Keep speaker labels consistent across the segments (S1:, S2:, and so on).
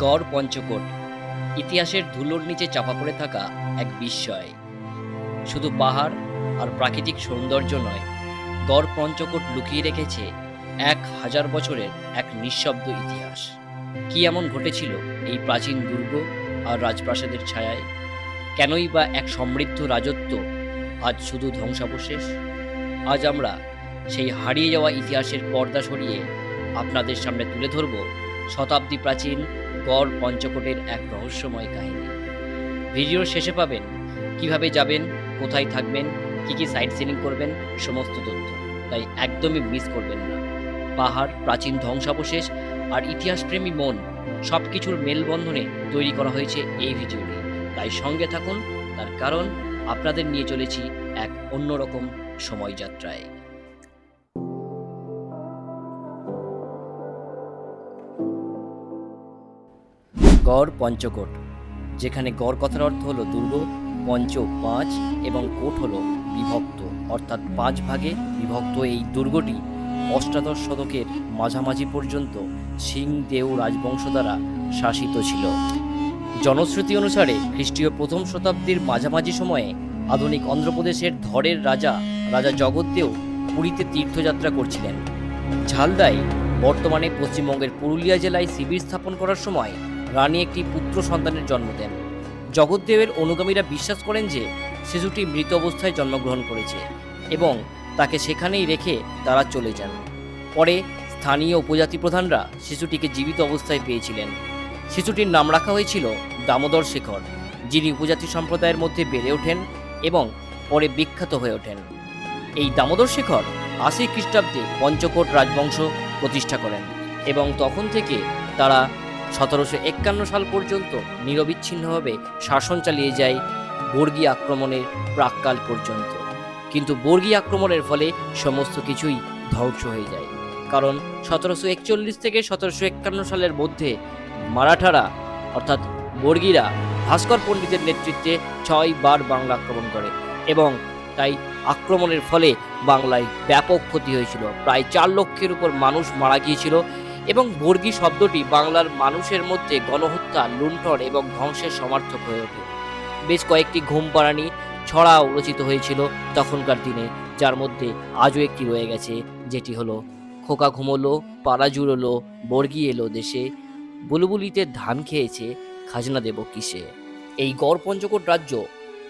S1: গড় পঞ্চকোট। ইতিহাসের ধুলোর নিচে চাপা পড়ে থাকা এক বিস্ময়। শুধু পাহাড় আর প্রাকৃতিক সৌন্দর্য নয়, গড় পঞ্চকোট লুকিয়ে রেখেছে এক হাজার বছরের এক নিঃশব্দ ইতিহাস। কি এমন ঘটেছিল এই প্রাচীন দুর্গ আর রাজপ্রাসাদের ছায়ায়? কেনই বা এক সমৃদ্ধ রাজত্ব আজ শুধু ধ্বংসাবশেষ? আজ আমরা সেই হারিয়ে যাওয়া ইতিহাসের পর্দা সরিয়ে আপনাদের সামনে তুলে ধরব শতাব্দী প্রাচীন গড় পঞ্চকোটের এক রহস্যময় কাহিনী। ভিডিওর শেষে পাবেন কীভাবে যাবেন, কোথায় থাকবেন, কি কি সাইট সিনিং করবেন, সমস্ত তথ্য। তাই একদমই মিস করবেন না। পাহাড়, প্রাচীন ধ্বংসাবশেষ আর ইতিহাসপ্রেমী মন সব কিছুর মেলবন্ধনে তৈরি করা হয়েছে এই ভিডিওটি। তাই সঙ্গে থাকুন, তার কারণ আপনাদের নিয়ে চলেছি এক অন্যরকম সময়যাত্রায় গড় পঞ্চকোট, যেখানে গড় কথার অর্থ হলো দুর্গ, পঞ্চ, পাঁচ এবং কোট হলো বিভক্ত, অর্থাৎ পাঁচ ভাগে বিভক্ত এই দুর্গটি অষ্টাদশ শতকের মাঝামাঝি পর্যন্ত সিং দেও রাজবংশ দ্বারা শাসিত ছিল। জনশ্রুতি অনুসারে খ্রিস্টীয় প্রথম শতাব্দীর মাঝামাঝি সময়ে আধুনিক অন্ধ্রপ্রদেশের ধরের রাজা রাজা জগৎদেও পুরীতে তীর্থযাত্রা করছিলেন। ঝালদায় বর্তমানে পশ্চিমবঙ্গের পুরুলিয়া জেলায় শিবির স্থাপন করার সময় রানী একটি পুত্র সন্তানের জন্ম দেন। জগৎদেবের অনুগামীরা বিশ্বাস করেন যে শিশুটি মৃত অবস্থায় জন্মগ্রহণ করেছে এবং তাকে সেখানেই রেখে তারা চলে যান। পরে স্থানীয় উপজাতি প্রধানরা শিশুটিকে জীবিত অবস্থায় পেয়েছিলেন। শিশুটির নাম রাখা হয়েছিল দামোদর শেখর, যিনি উপজাতি সম্প্রদায়ের মধ্যে বেড়ে ওঠেন এবং পরে বিখ্যাত হয়ে ওঠেন। এই দামোদর শেখর আশি খ্রিস্টাব্দে পঞ্চকোট রাজবংশ প্রতিষ্ঠা করেন এবং তখন থেকে তারা সতেরোশো একান্ন সাল পর্যন্ত নিরবিচ্ছিন্নভাবে শাসন চালিয়ে যায় বর্গী আক্রমণের প্রাককাল পর্যন্ত। কিন্তু বর্গী আক্রমণের ফলে সমস্ত কিছুই ধ্বংস হয়ে যায়। কারণ সতেরোশো একচল্লিশ থেকে সতেরোশো একান্ন সালের মধ্যে মারাঠারা, অর্থাৎ বর্গীরা, ভাস্কর পণ্ডিতের নেতৃত্বে ছয় বার বাংলা আক্রমণ করে এবং তাই আক্রমণের ফলে বাংলায় ব্যাপক ক্ষতি হয়েছিল। প্রায় চার লক্ষের উপর মানুষ মারা গিয়েছিল এবং বর্গী শব্দটি বাংলার মানুষের মধ্যে গণহত্যা, লুণ্ঠন এবং ধ্বংসের সমার্থক হয়ে ওঠে। বেশ কয়েকটি ঘুমপাড়ানি ছড়াও রচিত হয়েছিল তখনকার দিনে, যার মধ্যে আজও একটি রয়ে গেছে, যেটি হলো, খোকা ঘুমোলো, পাড়া জুড়োলো, বর্গি এলো দেশে, বুলবুলিতে ধান খেয়েছে, খাজনা দেব কিসে? এই গড় পঞ্চকোট রাজ্য,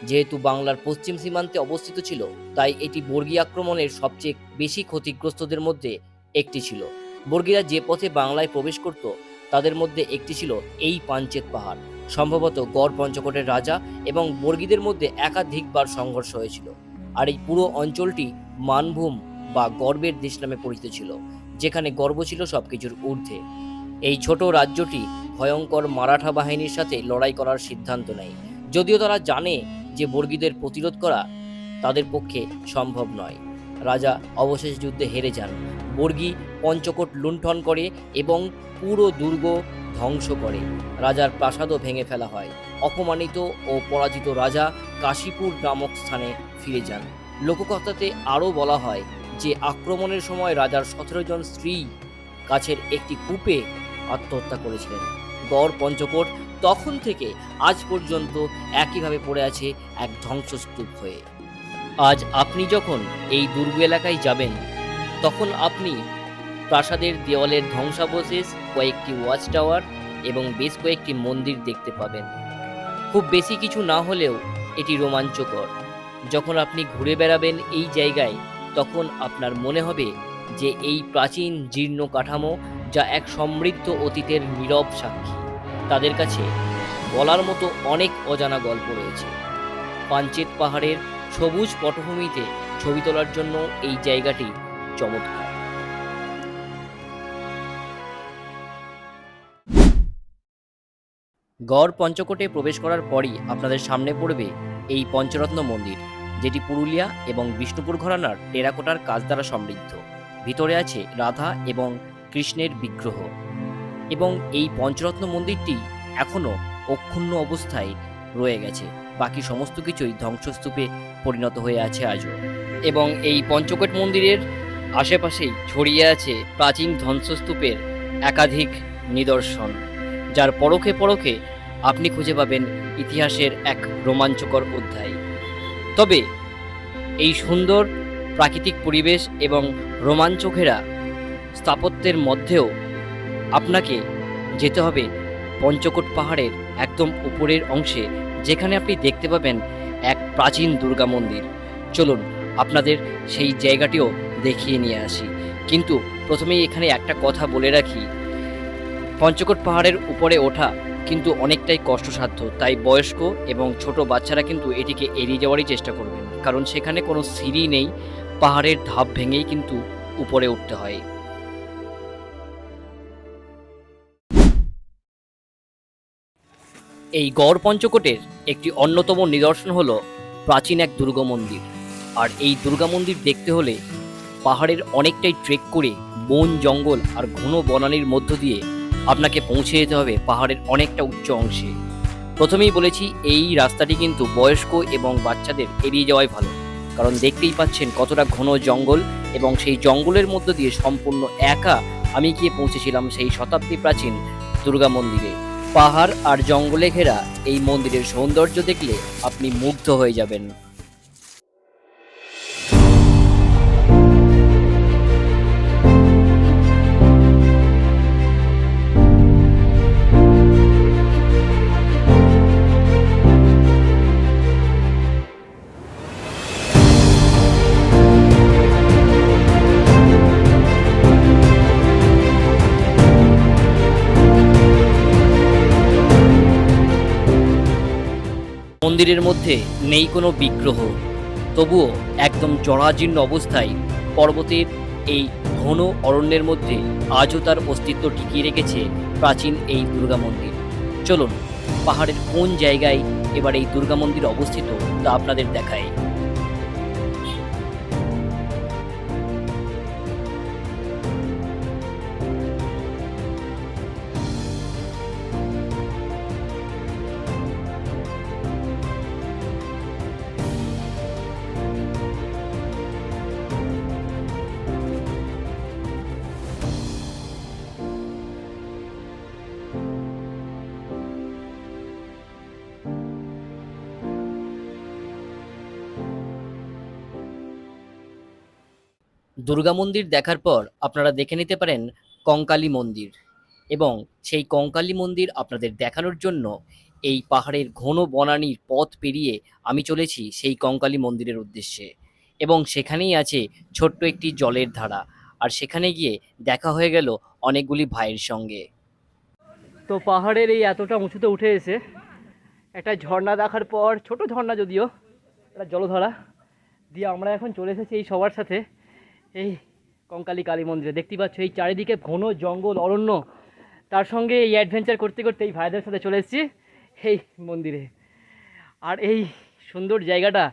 S1: যেহেতু বাংলার পশ্চিম সীমান্তে অবস্থিত ছিল, তাই এটি বর্গী আক্রমণের সবচেয়ে বেশি ক্ষতিগ্রস্তদের মধ্যে একটি ছিল। বর্গীরা যে পথে বাংলায় প্রবেশ করত, তাদের মধ্যে একটি ছিল এই পাঞ্চেত পাহাড়। সম্ভবত গড় পঞ্চকোটের রাজা এবং বর্গীদের মধ্যে একাধিকবার সংঘর্ষ হয়েছিল। আর এই পুরো অঞ্চলটি মানভূম বা গর্বের দেশ নামে পরিচিত ছিল, যেখানে গর্ব ছিল সবকিছুর ঊর্ধ্বে। এই ছোট রাজ্যটি ভয়ঙ্কর মারাঠা বাহিনীর সাথে লড়াই করার সিদ্ধান্ত নেয়। যদিও তারা জানে যে বর্গীদের প্রতিরোধ করা তাদের পক্ষে সম্ভব নয়। রাজা অবশেষ যুদ্ধে হেরে যান। বর্গী পঞ্চকোট লুণ্ঠন করে এবং পুরো দুর্গ ধ্বংস করে। রাজার প্রাসাদও ভেঙে ফেলা হয়। অপমানিত ও পরাজিত রাজা কাশীপুর নামক স্থানে ফিরে যান। লোককথাতে আরও বলা হয় যে, আক্রমণের সময় রাজার সতেরো জন স্ত্রী কাছের একটি কূপে আত্মহত্যা করেছিলেন। গড় পঞ্চকোট তখন থেকে আজ পর্যন্ত একইভাবে পড়ে আছে এক ধ্বংসস্তূপ হয়ে। আজ আপনি যখন এই দুর্গ এলাকায় যাবেন, তখন আপনি প্রাসাদের দেওয়ালের ধ্বংসাবশেষ, কয়েকটি ওয়াচ টাওয়ার এবং বেশ কয়েকটি মন্দির দেখতে পাবেন। খুব বেশি কিছু না হলেও এটি রোমাঞ্চকর। যখন আপনি ঘুরে বেড়াবেন এই জায়গায়, তখন আপনার মনে হবে যে এই প্রাচীন জীর্ণ কাঠামো যা এক সমৃদ্ধ অতীতের নীরব সাক্ষী। তাদের কাছে বলার মতো অনেক অজানা গল্প রয়েছে। পাঞ্চেত পাহাড়ের সবুজ পটভূমিতে ছবি তোলার জন্য এই জায়গাটি চমৎকার। গড় পঞ্চকোটে প্রবেশ করার পরই আপনাদের সামনে পড়বে এই পঞ্চরত্ন মন্দির, যেটি পুরুলিয়া এবং বিষ্ণুপুর ঘরানার টেরাকোটার কাজ দ্বারা সমৃদ্ধ। ভিতরে আছে রাধা এবং কৃষ্ণের বিগ্রহ। এবং এই পঞ্চরত্ন মন্দিরটি এখনও অক্ষুণ্ণ অবস্থায় রয়ে গেছে। বাকি সমস্ত কিছুই ধ্বংসস্তূপে পরিণত হয়ে আছে আজও। এবং এই পঞ্চকোট মন্দিরের আশেপাশেই ছড়িয়ে আছে প্রাচীন ধ্বংসস্তূপের একাধিক নিদর্শন, যার পরখে পরখে আপনি খুঁজে পাবেন ইতিহাসের এক রোমাঞ্চকর অধ্যায়। তবে এই সুন্দর প্রাকৃতিক পরিবেশ এবং রোমাঞ্চঘেরা স্থাপত্যের মধ্যেও আপনাকে যেতে হবে পঞ্চকোট পাহাড়ের একদম উপরের অংশে যেখানে আপনি দেখতে পাবেন এক প্রাচীন দুর্গা মন্দির। চলুন, আপনাদের সেই জায়গাটিও দেখিয়ে নিয়ে আসি। কিন্তু প্রথমেই এখানে একটা কথা বলে রাখি। পঞ্চকোট পাহাড়ের উপরে ওঠা কিন্তু অনেকটাই কষ্টসাধ্য, তাই বয়স্ক এবং ছোট বাচ্চারা কিন্তু এটিকে এড়িয়ে যাওয়ারই চেষ্টা করবেন। কারণ সেখানে কোনো সিঁড়ি নেই, পাহাড়ের ধাপ ভেঙেই কিন্তু উপরে উঠতে হয়। এই গড় পঞ্চকোটের একটি অন্যতম নিদর্শন হলো প্রাচীন এক দুর্গা মন্দির। আর এই দুর্গা মন্দির দেখতে হলে পাহাড়ের অনেকটাই ট্রেক করে বন, জঙ্গল আর ঘন বনানির মধ্য দিয়ে আপনাকে পৌঁছে যেতে হবে পাহাড়ের অনেকটা উচ্চ অংশে। প্রথমেই বলেছি, এই রাস্তাটি কিন্তু বয়স্ক এবং বাচ্চাদের এড়িয়ে যাওয়াই ভালো। কারণ দেখতেই পাচ্ছেন কতটা ঘন জঙ্গল এবং সেই জঙ্গলের মধ্য দিয়ে সম্পূর্ণ একা আমি গিয়ে পৌঁছেছিলাম সেই শতাব্দী প্রাচীন দুর্গা মন্দিরে। পাহাড় আর জঙ্গলে ঘেরা এই মন্দিরের সৌন্দর্য দেখলে আপনি মুগ্ধ হয়ে যাবেন। মন্দিরের মধ্যে নেই কোনো বিগ্রহ। তবুও একদম জরাজীর্ণ অবস্থায় পর্বতের এই ঘন অরণ্যের মধ্যে আজও তার অস্তিত্ব টিকিয়ে রেখেছে প্রাচীন এই দুর্গা মন্দির। চলুন, পাহাড়ের কোন জায়গায় এবার এই দুর্গা মন্দির অবস্থিত তা আপনাদের দেখায় দুর্গা মন্দির দেখার পর আপনারা দেখে নিতে পারেন কঙ্কালী মন্দির এবং সেই কঙ্কালী মন্দির আপনাদের দেখানোর জন্য এই পাহাড়ের ঘন বনানীর পথ পেরিয়ে আমি চলেছি সেই কঙ্কালী মন্দিরের উদ্দেশ্যে এবং সেখানেই আছে ছোট্ট একটি জলের ধারা আর সেখানে গিয়ে দেখা হয়ে গেল অনেকগুলি ভাইয়ের সঙ্গে। তো পাহাড়ের এই এতটা উঁচুতে উঠে এসে একটা ঝর্ণা দেখার পর, ছোট ঝর্ণা যদিও, একটা জলধারা, দিয়ে আমরা এখন চলে এসেছি এই সবার সাথে। এই কঙ্কালী কালী মন্দিরে। দেখতে পাচ্ছ, এই চারিদিকে ঘন জঙ্গল, অরণ্য। তার সঙ্গে এই অ্যাডভেঞ্চার করতে করতে এই ভাইদের সাথে চলে এসেছি এই মন্দিরে। আর এই সুন্দর জায়গাটা,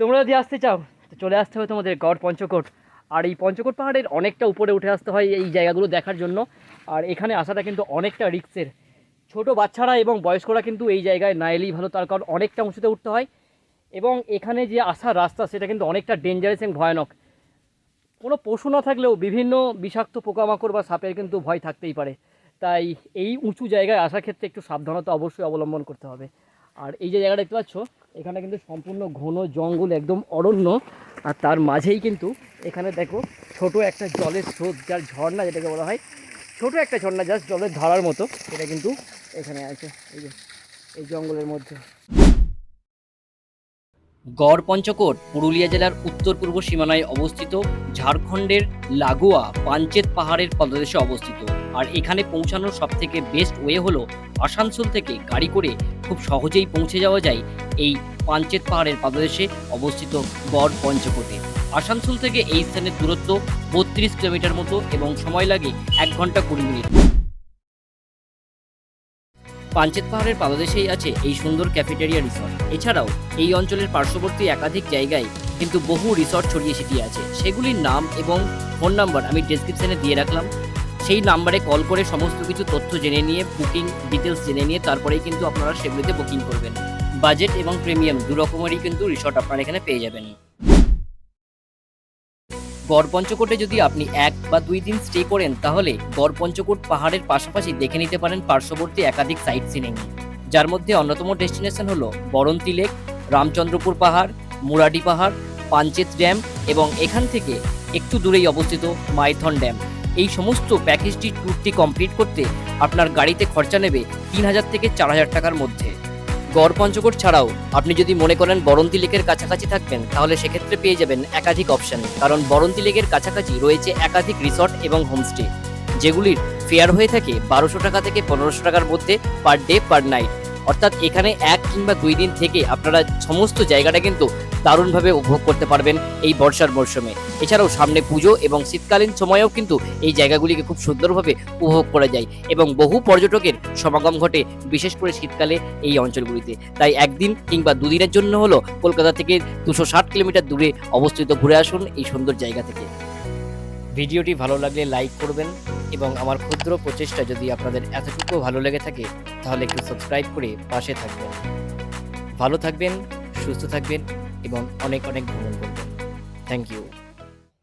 S1: তোমরা যদি আসতে চাও, তো চলে আসতে হবে তোমাদের গড় পঞ্চকোট। আর এই পঞ্চকোট পাহাড়ের অনেকটা উপরে উঠে আসতে হয় এই জায়গাগুলো দেখার জন্য। আর এখানে আসাটা কিন্তু অনেকটা রিক্সের। ছোট বাচ্চারা এবং বয়স্করা কিন্তু এই জায়গায় না এলেই ভালো, তার কারণ অনেকটা উঁচুতে উঠতে হয়। এবং এখানে যে আসার রাস্তা, সেটা কিন্তু অনেকটা ডেঞ্জারাস এবং ভয়ানক। কোনো পশু না থাকলেও বিভিন্ন বিষাক্ত পোকামাকড় বা সাপের কিন্তু ভয় থাকতেই পারে। তাই এই উঁচু জায়গায় আসার ক্ষেত্রে একটু সাবধানতা অবশ্যই অবলম্বন করতে হবে। আর এই যে জায়গাটা দেখতে পাচ্ছ, এখানে কিন্তু সম্পূর্ণ ঘন জঙ্গল একদম অরণ্য। আর তার মাঝেই কিন্তু এখানে দেখো ছোট একটা জলের স্রোত, যার ঝর্ণা যেটাকে বলা হয়। ছোট একটা ঝর্ণা জাস্ট জলের ধারার মতো, এটা কিন্তু এখানে আছে, এই যে, এই জঙ্গলের মধ্যে। গড় পঞ্চকোট, পুরুলিয়া জেলার উত্তর পূর্ব সীমানায় অবস্থিত ঝাড়খণ্ডের লাগোয়া পাঞ্চেত পাহাড়ের পদদেশে অবস্থিত। আর এখানে পৌঁছানোর সব থেকে বেস্ট ওয়ে হলো আসানসোল থেকে গাড়ি করে খুব সহজেই পৌঁছে যাওয়া যায় এই পাঞ্চেত পাহাড়ের পাদদেশে অবস্থিত গড় পঞ্চকোটে। আসানসোল থেকে এই স্থানের দূরত্ব বত্রিশ কিলোমিটার মতো এবং সময় লাগে এক ঘণ্টা কুড়ি মিনিট। পাঞ্চেত পাহাড়ের পাদদেশেই আছে এই সুন্দর ক্যাফেটেরিয়া রিসর্ট এছাড়াও এই অঞ্চলের পার্শ্ববর্তী একাধিক জায়গায় কিন্তু বহু রিসর্ট ছড়িয়ে ছিটিয়ে আছে। সেগুলির নাম এবং ফোন নাম্বার আমি ডেসক্রিপশনে দিয়ে রাখলাম। সেই নাম্বারে কল করে সমস্ত কিছু তথ্য জেনে নিয়ে বুকিং ডিটেলস জেনে নিয়ে তারপরেই কিন্তু আপনারা সেগুলিতে বুকিং করবেন। বাজেট এবং প্রিমিয়াম দু রকমেরই কিন্তু রিসর্ট আপনারা এখানে পেয়ে যাবেন। গড় পঞ্চকোটে যদি আপনি এক বা দুই দিন স্টে করেন, তাহলে গড় পঞ্চকোট পাহাড়ের পাশাপাশি দেখে নিতে পারেন পার্শ্ববর্তী একাধিক সাইট সিনিং যার মধ্যে অন্যতম ডেস্টিনেশন হলো বরন্তি লেক রামচন্দ্রপুর পাহাড়, মুরাডি পাহাড় পাঞ্চেত ড্যাম এবং এখান থেকে একটু দূরেই অবস্থিত মাইথন ড্যাম এই সমস্ত প্যাকেজটি ট্যুরটি কমপ্লিট করতে আপনার গাড়িতে খরচা নেবে তিন হাজার থেকে চার হাজার টাকার মধ্যে। গড় পঞ্চকোট ছাড়াও আপনি যদি মনে করেন বরন্তি লেকের কাছাকাছি থাকবেন, তাহলে সেক্ষেত্রে পেয়ে যাবেন একাধিক অপশন কারণ বরন্তি লেকের কাছাকাছি রয়েছে একাধিক রিসর্ট এবং হোমস্টে যেগুলির ফেয়ার হয়ে থাকে বারোশো টাকা থেকে পনেরোশো টাকার মধ্যে পার ডে পার নাইট অর্থাৎ এখানে এক কিংবা দুই দিন থেকে আপনারা সমস্ত জায়গাটা কিন্তু দারুণভাবে উপভোগ করতে পারবেন এই বর্ষার মরশুমে। এছাড়াও সামনে পুজো এবং শীতকালীন সময়েও কিন্তু এই জায়গাগুলিকে খুব সুন্দরভাবে উপভোগ করা যায় এবং বহু পর্যটকের সমাগম ঘটে বিশেষ করে শীতকালে এই অঞ্চলগুলিতে। তাই একদিন কিংবা দুদিনের জন্য হলো কলকাতা থেকে দুশো ষাট কিলোমিটার দূরে অবস্থিত ঘুরে আসুন এই সুন্দর জায়গা থেকে। ভিডিওটি ভালো লাগলে লাইক করবেন এবং আমার ক্ষুদ্র প্রচেষ্টা যদি আপনাদের এতটুকু ভালো লেগে থাকে, তাহলে একটু সাবস্ক্রাইব করে পাশে থাকবেন। ভালো থাকবেন, সুস্থ থাকবেন এবং অনেক অনেক ভ্রমণ করবেন থ্যাংক ইউ